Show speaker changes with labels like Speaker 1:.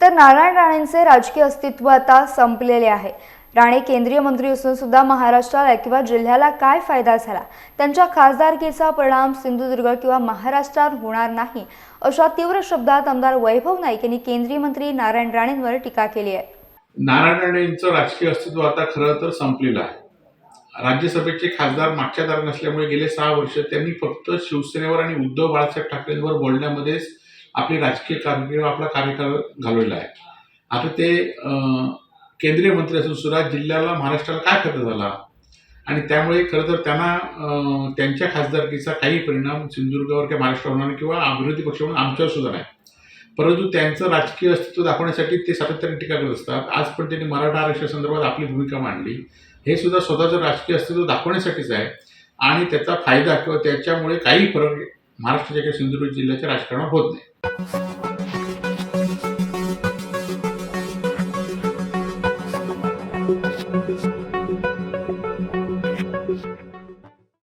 Speaker 1: तर नारायण राणेंचे राजकीय अस्तित्व आता संपलेले आहे. राणे केंद्रीय मंत्री असून सुद्धा महाराष्ट्राला किंवा जिल्ह्याला काय फायदा झाला? त्यांच्या खासदारकीचा परिणाम सिंधुदुर्ग किंवा महाराष्ट्रात होणार नाही अशा तीव्र शब्दात आमदार वैभव नाईक यांनी केंद्रीय मंत्री नारायण राणेंवर टीका केली आहे.
Speaker 2: नारायण राणेंचं राजकीय अस्तित्व आता खरं तर संपलेलं आहे. राज्यसभेचे खासदार मागच्या दारात नसल्यामुळे गेले सहा वर्ष त्यांनी फक्त शिवसेनेवर आणि उद्धव बाळासाहेब ठाकरेंवर बोलण्यामध्येच आपली राजकीय कारकीर्द आपला कार्यकाळ घालवलेला आहे. आता ते केंद्रीय मंत्री असून सुद्धा जिल्ह्याला महाराष्ट्राला काय फायदा झाला? आणि त्यामुळे खरं तर त्यांना त्यांच्या खासदारकीचा काही परिणाम सिंधुदुर्गावर किंवा महाराष्ट्रावर होणार किंवा विरोधी पक्ष म्हणून आमच्यावर सुद्धा नाही. परंतु त्यांचं राजकीय अस्तित्व दाखवण्यासाठी ते सातत्याने टीका करत असतात. आज पण त्यांनी मराठा आरक्षणासंदर्भात आपली भूमिका मांडली. हे सुद्धा स्वतःचं राजकीय अस्तित्व दाखवण्यासाठीच आहे. आणि त्याचा फायदा किंवा त्याच्यामुळे काही फरक महाराष्ट्राच्या किंवा सिंधुदुर्ग जिल्ह्याच्या राजकारणावर होत नाही.